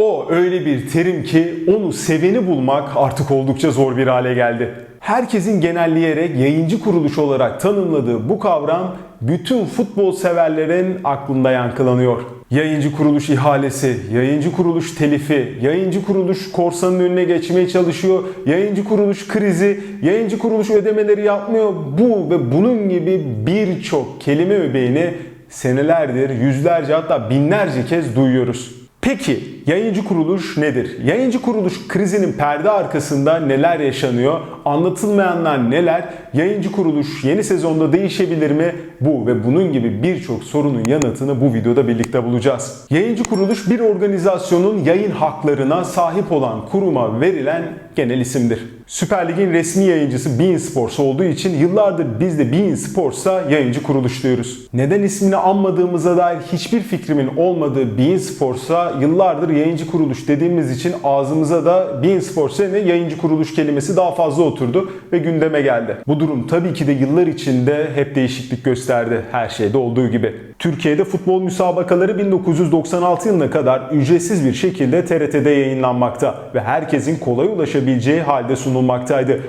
O öyle bir terim ki onu seveni bulmak artık oldukça zor bir hale geldi. Herkesin genelleyerek yayıncı kuruluş olarak tanımladığı bu kavram bütün futbol severlerin aklında yankılanıyor. Yayıncı kuruluş ihalesi, yayıncı kuruluş telifi, yayıncı kuruluş korsanın önüne geçmeye çalışıyor, yayıncı kuruluş krizi, yayıncı kuruluş ödemeleri yapmıyor. Bu ve bunun gibi birçok kelime öbeğini senelerdir yüzlerce hatta binlerce kez duyuyoruz. Peki yayıncı kuruluş nedir? Yayıncı kuruluş krizinin perde arkasında neler yaşanıyor? Anlatılmayanlar neler? Yayıncı kuruluş yeni sezonda değişebilir mi? Bu ve bunun gibi birçok sorunun yanıtını bu videoda birlikte bulacağız. Yayıncı kuruluş bir organizasyonun yayın haklarına sahip olan kuruma verilen genel isimdir. Süper Lig'in resmi yayıncısı Bein Sports olduğu için yıllardır biz de Bein Sports'a yayıncı kuruluş diyoruz. Neden ismini anmadığımıza dair hiçbir fikrimin olmadığı Bein Sports'a yıllardır yayıncı kuruluş dediğimiz için ağzımıza da Bein Sports yerine yayıncı kuruluş kelimesi daha fazla oturdu ve gündeme geldi. Bu durum tabii ki de yıllar içinde hep değişiklik gösterdi her şeyde olduğu gibi. Türkiye'de futbol müsabakaları 1996 yılına kadar ücretsiz bir şekilde TRT'de yayınlanmakta ve herkesin kolay ulaşabileceği halde sunulmaktaydı.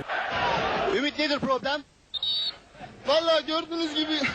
Ümit nedir problem? Vallahi gördüğünüz gibi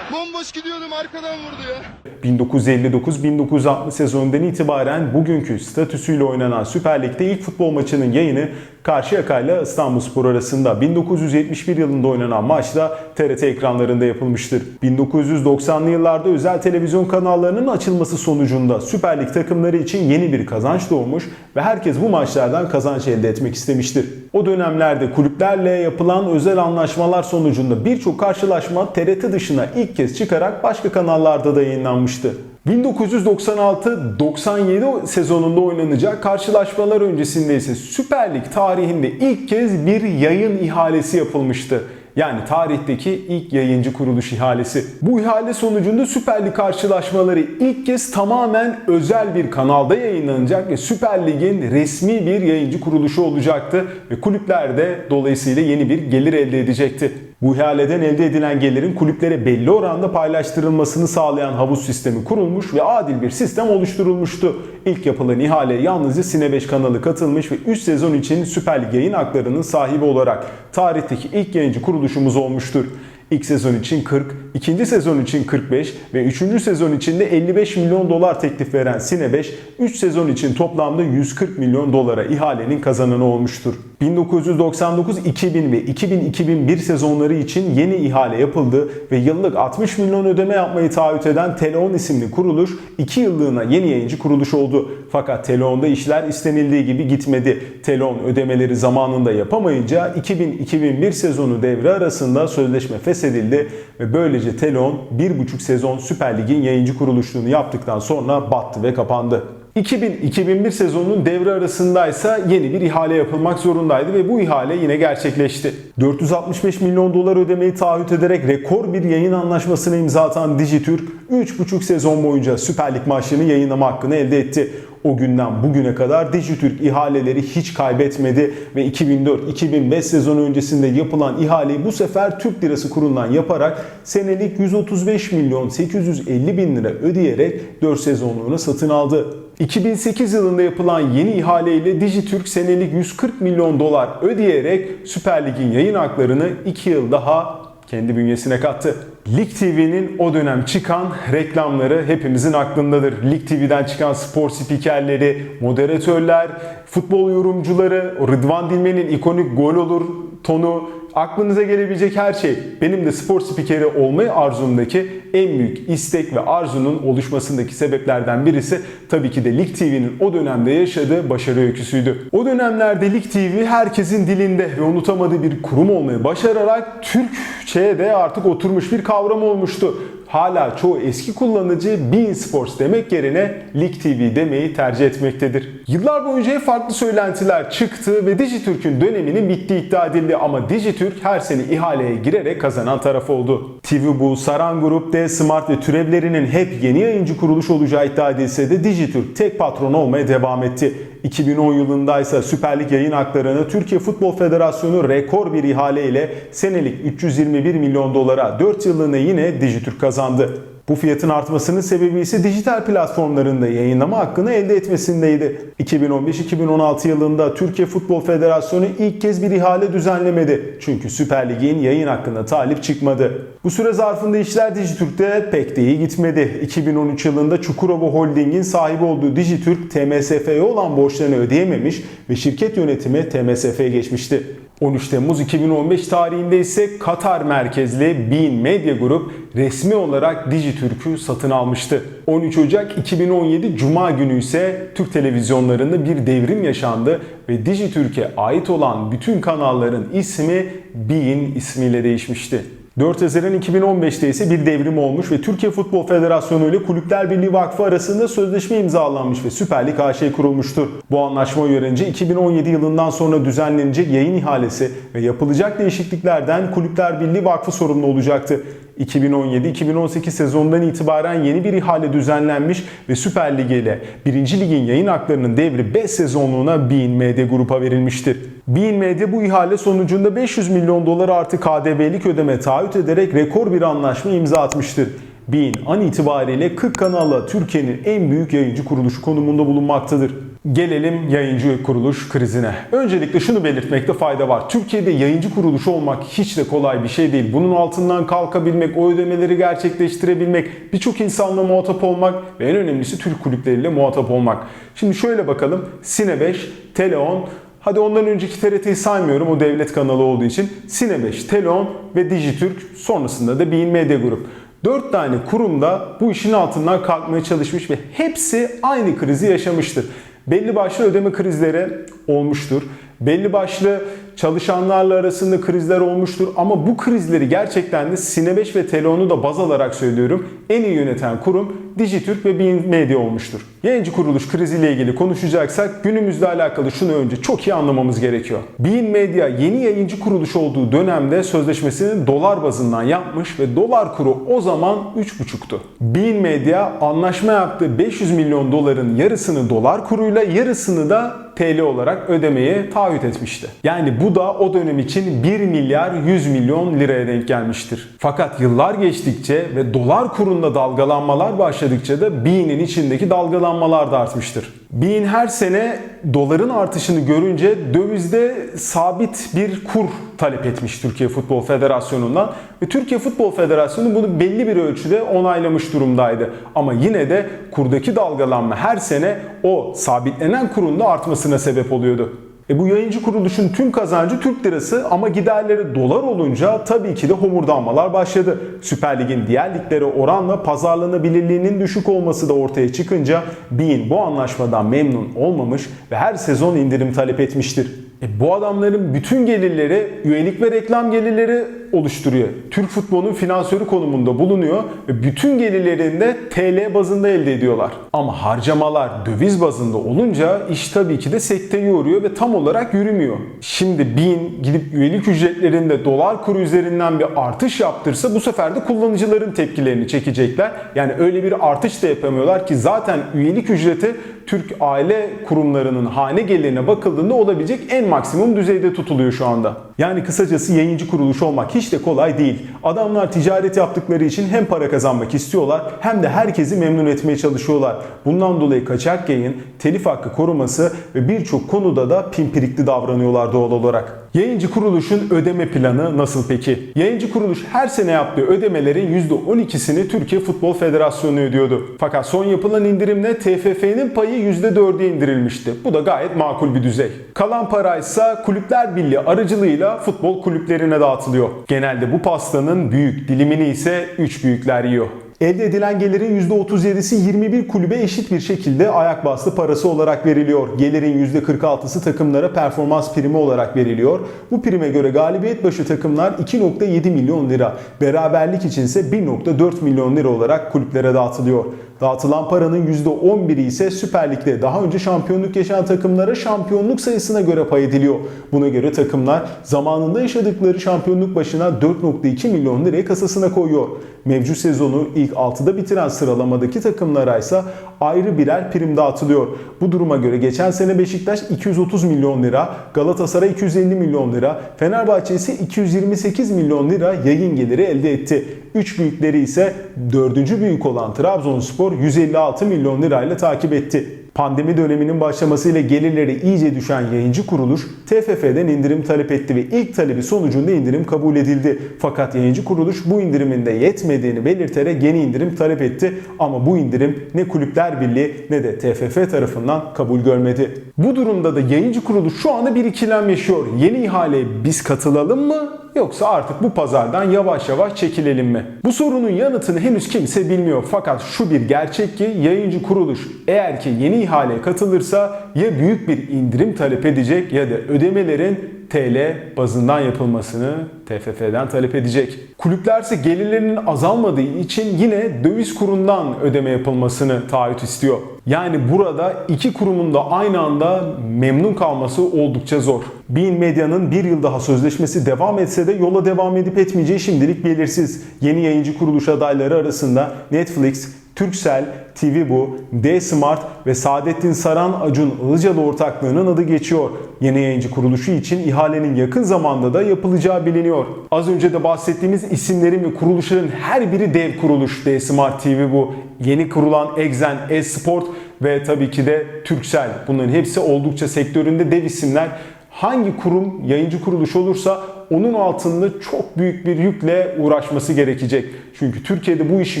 bomboş gidiyordum arkadan vurdu ya. 1959-1960 sezonundan itibaren bugünkü statüsüyle oynanan Süper Lig'de ilk futbol maçının yayını Karşıyaka ile İstanbulspor arasında 1971 yılında oynanan maçta TRT ekranlarında yapılmıştır. 1990'lı yıllarda özel televizyon kanallarının açılması sonucunda Süper Lig takımları için yeni bir kazanç doğmuş ve herkes bu maçlardan kazanç elde etmek istemiştir. O dönemlerde kulüplerle yapılan özel anlaşmalar sonucunda birçok karşılaşma TRT dışına ilk kez çıkarak başka kanallarda da yayınlanmıştı. 1996-97 sezonunda oynanacak karşılaşmalar öncesinde ise Süper Lig tarihinde ilk kez bir yayın ihalesi yapılmıştı. Yani tarihteki ilk yayıncı kuruluş ihalesi. Bu ihale sonucunda Süper Lig karşılaşmaları ilk kez tamamen özel bir kanalda yayınlanacak ve Süper Lig'in resmi bir yayıncı kuruluşu olacaktı ve kulüpler de dolayısıyla yeni bir gelir elde edecekti. Bu ihaleden elde edilen gelirin kulüplere belli oranda paylaştırılmasını sağlayan havuz sistemi kurulmuş ve adil bir sistem oluşturulmuştu. İlk yapılan ihaleye yalnızca Sine 5 kanalı katılmış ve 3 sezon için Süper Lig yayın haklarının sahibi olarak tarihteki ilk yayıncı kuruluşumuz olmuştur. İlk sezon için 40, ikinci sezon için 45 ve üçüncü sezon için de 55 milyon dolar teklif veren Sine 5, 3 sezon için toplamda 140 milyon dolara ihalenin kazananı olmuştur. 1999, 2000 ve 2000-2001 sezonları için yeni ihale yapıldı ve yıllık 60 milyon ödeme yapmayı taahhüt eden Teleon isimli kuruluş 2 yıllığına yeni yayıncı kuruluş oldu. Fakat Teleon'da işler istenildiği gibi gitmedi. Teleon ödemeleri zamanında yapamayınca 2000-2001 sezonu devre arasında sözleşme feshedildi ve böylece Teleon 1,5 sezon Süper Lig'in yayıncı kuruluşluğunu yaptıktan sonra battı ve kapandı. 2000-2001 sezonunun devre arasındaysa yeni bir ihale yapılmak zorundaydı ve bu ihale yine gerçekleşti. 465 milyon dolar ödemeyi taahhüt ederek rekor bir yayın anlaşmasına imza atan Dijitürk 3,5 sezon boyunca Süper Lig maçlarını yayınlama hakkını elde etti. O günden bugüne kadar Dijitürk ihaleleri hiç kaybetmedi ve 2004-2005 sezonu öncesinde yapılan ihaleyi bu sefer Türk Lirası kurundan yaparak senelik 135 milyon 850 bin lira ödeyerek 4 sezonluğunu satın aldı. 2008 yılında yapılan yeni ihaleyle Dijitürk senelik 140 milyon dolar ödeyerek Süper Lig'in yayın haklarını 2 yıl daha kendi bünyesine kattı. Lig TV'nin o dönem çıkan reklamları hepimizin aklındadır. Lig TV'den çıkan spor spikerleri, moderatörler, futbol yorumcuları, Rıdvan Dilmen'in ikonik gol olur tonu, aklınıza gelebilecek her şey. Benim de spor spikeri olmayı arzumdaki en büyük istek ve arzunun oluşmasındaki sebeplerden birisi tabii ki de Lig TV'nin o dönemde yaşadığı başarı öyküsüydü. O dönemlerde Lig TV herkesin dilinde ve unutamadığı bir kurum olmayı başararak Türkçe'ye de artık oturmuş bir kavram olmuştu. Hala çoğu eski kullanıcı Bein Sports demek yerine Lig TV demeyi tercih etmektedir. Yıllar boyunca farklı söylentiler çıktı ve Dijitürk'ün döneminin bittiği iddia edildi ama Dijitürk her sene ihaleye girerek kazanan taraf oldu. TV Bu, Saran Grup, D Smart ve türevlerinin hep yeni yayıncı kuruluş olacağı iddia edilse de Dijitürk tek patron olmaya devam etti. 2010 yılında ise Süper Lig yayın haklarını Türkiye Futbol Federasyonu rekor bir ihale ile senelik 321 milyon dolara 4 yıllığına yine Dijitürk kazandı. Bu fiyatın artmasının sebebi ise dijital platformlarında yayınlama hakkını elde etmesindeydi. 2015-2016 yılında Türkiye Futbol Federasyonu ilk kez bir ihale düzenlemedi. Çünkü Süper Lig'in yayın hakkına talip çıkmadı. Bu süre zarfında işler Dijitürk'te pek de iyi gitmedi. 2013 yılında Çukurova Holding'in sahibi olduğu Dijitürk TMSF'ye olan borçlarını ödeyememiş ve şirket yönetimi TMSF'ye geçmişti. 13 Temmuz 2015 tarihinde ise Katar merkezli Bein Media Group resmi olarak Dijitürk'ü satın almıştı. 13 Ocak 2017 Cuma günü ise Türk televizyonlarında bir devrim yaşandı ve Dijitürk'e ait olan bütün kanalların ismi Bein ismiyle değişmişti. 4 Haziran 2015'te ise bir devrim olmuş ve Türkiye Futbol Federasyonu ile Kulüpler Birliği Vakfı arasında sözleşme imzalanmış ve Süper Lig AŞ kurulmuştur. Bu anlaşma uyarınca 2017 yılından sonra düzenlenecek yayın ihalesi ve yapılacak değişikliklerden Kulüpler Birliği Vakfı sorumlu olacaktı. 2017-2018 sezonundan itibaren yeni bir ihale düzenlenmiş ve Süper Lig ile 1. Lig'in yayın haklarının devri 5 sezonluğuna Bein Media Group'a verilmiştir. Bein Media bu ihale sonucunda 500 milyon dolar artı KDV'lik ödeme taahhüt ederek rekor bir anlaşma imza atmıştır. Bein an itibariyle 40 kanalla Türkiye'nin en büyük yayıncı kuruluşu konumunda bulunmaktadır. Gelelim yayıncı kuruluş krizine. Öncelikle şunu belirtmekte fayda var. Türkiye'de yayıncı kuruluş olmak hiç de kolay bir şey değil. Bunun altından kalkabilmek, o ödemeleri gerçekleştirebilmek, birçok insanla muhatap olmak ve en önemlisi Türk kulüpleriyle muhatap olmak. Şimdi şöyle bakalım. Sine 5, Teleon, Hadi ondan önceki TRT'yi saymıyorum o devlet kanalı olduğu için. Sine 5, Teleon ve Dijitürk sonrasında da Bein Media Group. 4 tane kurumda bu işin altından kalkmaya çalışmış ve hepsi aynı krizi yaşamıştır. Belli başlı ödeme krizleri olmuştur. Belli başlı çalışanlarla arasında krizler olmuştur ama bu krizleri gerçekten de Sine 5 ve Teleon'u da baz alarak söylüyorum. En iyi yöneten kurum Dijitürk ve Bein Media olmuştur. Yayıncı kuruluş kriziyle ilgili konuşacaksak günümüzle alakalı şunu önce çok iyi anlamamız gerekiyor. Bein Media yeni yayıncı kuruluş olduğu dönemde sözleşmesini dolar bazından yapmış ve dolar kuru o zaman 3,5'tu. Bein Media anlaşma yaptığı 500 milyon doların yarısını dolar kuruyla yarısını da TL olarak ödemeye taahhüt etmişti. Yani bu da o dönem için 1 milyar 100 milyon liraya denk gelmiştir. Fakat yıllar geçtikçe ve dolar kurunda dalgalanmalar başladıkça da Bean'in içindeki dalgalanmalar da artmıştır. Bean her sene doların artışını görünce dövizde sabit bir kur talep etmiş Türkiye Futbol Federasyonu'ndan ve Türkiye Futbol Federasyonu bunu belli bir ölçüde onaylamış durumdaydı. Ama yine de kurdaki dalgalanma her sene o sabitlenen kurun da artmasına sebep oluyordu. E bu yayıncı kuruluşun tüm kazancı Türk lirası ama giderleri dolar olunca tabii ki de homurdanmalar başladı. Süper Lig'in diğer liglere oranla pazarlanabilirliğinin düşük olması da ortaya çıkınca Bein bu anlaşmadan memnun olmamış ve her sezon indirim talep etmiştir. E bu adamların bütün gelirleri üyelik ve reklam gelirleri oluşturuyor. Türk futbolunun finansörü konumunda bulunuyor ve bütün gelirlerini de TL bazında elde ediyorlar. Ama harcamalar döviz bazında olunca iş tabii ki de sekteye uğruyor ve tam olarak yürümüyor. Şimdi BİM gidip üyelik ücretlerinde dolar kuru üzerinden bir artış yaptırsa bu sefer de kullanıcıların tepkilerini çekecekler. Yani öyle bir artış da yapamıyorlar ki zaten üyelik ücreti Türk aile kurumlarının hane gelirine bakıldığında olabilecek en maksimum düzeyde tutuluyor şu anda. Yani kısacası yayıncı kuruluş olmak hiç de kolay değil. Adamlar ticaret yaptıkları için hem para kazanmak istiyorlar hem de herkesi memnun etmeye çalışıyorlar. Bundan dolayı kaçak yayın, telif hakkı koruması ve birçok konuda da pimpirikli davranıyorlar doğal olarak. Yayıncı kuruluşun ödeme planı nasıl peki? Yayıncı kuruluş her sene yaptığı ödemelerin %12'sini Türkiye Futbol Federasyonu ödüyordu. Fakat son yapılan indirimle TFF'nin payı %4'e indirilmişti. Bu da gayet makul bir düzey. Kalan para ise Kulüpler Birliği aracılığıyla futbol kulüplerine dağıtılıyor. Genelde bu pastanın büyük dilimini ise 3 büyükler yiyor. Elde edilen gelirin %37'si 21 kulübe eşit bir şekilde ayak bastı parası olarak veriliyor. Gelirin %46'sı takımlara performans primi olarak veriliyor. Bu prime göre galibiyet başı takımlar 2.7 milyon lira, beraberlik içinse 1.4 milyon lira olarak kulüplere dağıtılıyor. Dağıtılan paranın %11'i ise Süper Lig'de daha önce şampiyonluk yaşayan takımlara şampiyonluk sayısına göre pay ediliyor. Buna göre takımlar zamanında yaşadıkları şampiyonluk başına 4.2 milyon lirayı kasasına koyuyor. Mevcut sezonu ilk 6'da bitiren sıralamadaki takımlara ise ayrı birer prim dağıtılıyor. Bu duruma göre geçen sene Beşiktaş 230 milyon lira, Galatasaray 250 milyon lira, Fenerbahçe ise 228 milyon lira yayın geliri elde etti. Üç büyükleri ise dördüncü büyük olan Trabzonspor 156 milyon lirayla takip etti. Pandemi döneminin başlamasıyla gelirleri iyice düşen yayıncı kuruluş TFF'den indirim talep etti ve ilk talebi sonucunda indirim kabul edildi. Fakat yayıncı kuruluş bu indirimin de yetmediğini belirterek yeni indirim talep etti ama bu indirim ne Kulüpler Birliği ne de TFF tarafından kabul görmedi. Bu durumda da yayıncı kuruluş şu anda bir ikilem yaşıyor. Yeni ihaleye biz katılalım mı yoksa artık bu pazardan yavaş yavaş çekilelim mi? Bu sorunun yanıtını henüz kimse bilmiyor fakat şu bir gerçek ki yayıncı kuruluş eğer ki yeni ihaleye katılırsa ya büyük bir indirim talep edecek ya da ödemelerin TL bazından yapılmasını TFF'den talep edecek. Kulüplerse gelirlerinin azalmadığı için yine döviz kurundan ödeme yapılmasını taahhüt istiyor. Yani burada iki kurumun da aynı anda memnun kalması oldukça zor. Bein Medya'nın bir yıl daha sözleşmesi devam etse de yola devam edip etmeyeceği şimdilik belirsiz. Yeni yayıncı kuruluş adayları arasında Netflix, Turkcell, TV Bu, D-Smart ve Saadettin Saran Acun Ilıcalı ortaklığının adı geçiyor. Yeni yayıncı kuruluşu için ihalenin yakın zamanda da yapılacağı biliniyor. Az önce de bahsettiğimiz isimlerin ve kuruluşların her biri dev kuruluş. D-Smart, TV Bu, yeni kurulan Exen, Esport ve tabii ki de Turkcell. Bunların hepsi oldukça sektöründe dev isimler. Hangi kurum yayıncı kuruluş olursa onun altında çok büyük bir yükle uğraşması gerekecek. Çünkü Türkiye'de bu işi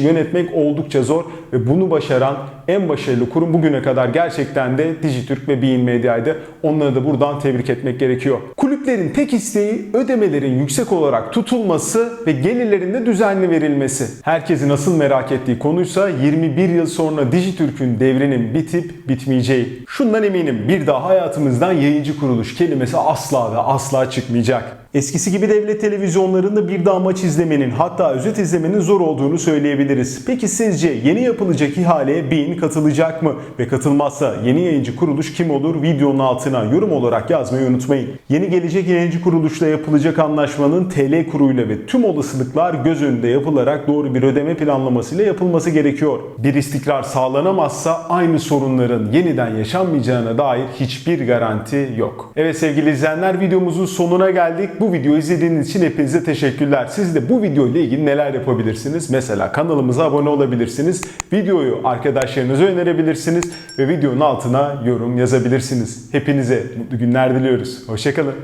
yönetmek oldukça zor ve bunu başaran en başarılı kurum bugüne kadar gerçekten de Dijitürk ve Bein Medya'ydı. Onları da buradan tebrik etmek gerekiyor. Kulüplerin tek isteği ödemelerin yüksek olarak tutulması ve gelirlerin de düzenli verilmesi. Herkesin asıl merak ettiği konuysa 21 yıl sonra Dijitürk'ün devrinin bitip bitmeyeceği. Şundan eminim bir daha hayatımızdan yayıncı kuruluş kelimesi asla ve asla çıkmayacak. Eskisi gibi devlet televizyonlarında bir daha maç izlemenin hatta özet izlemenin zor olduğunu söyleyebiliriz. Peki sizce yeni yapılacak ihaleye BİN katılacak mı? Ve katılmazsa yeni yayıncı kuruluş kim olur? Videonun altına yorum olarak yazmayı unutmayın. Yeni gelecek yayıncı kuruluşla yapılacak anlaşmanın TL kuruyla ve tüm olasılıklar göz önünde yapılarak doğru bir ödeme planlamasıyla yapılması gerekiyor. Bir istikrar sağlanamazsa aynı sorunların yeniden yaşanmayacağına dair hiçbir garanti yok. Evet sevgili izleyenler videomuzun sonuna geldik. Bu videoyu izlediğiniz için hepinize teşekkürler. Siz de bu video ile ilgili neler yapabilirsiniz? Mesela kanalımıza abone olabilirsiniz. Videoyu arkadaşlarınıza önerebilirsiniz ve videonun altına yorum yazabilirsiniz. Hepinize mutlu günler diliyoruz. Hoşçakalın.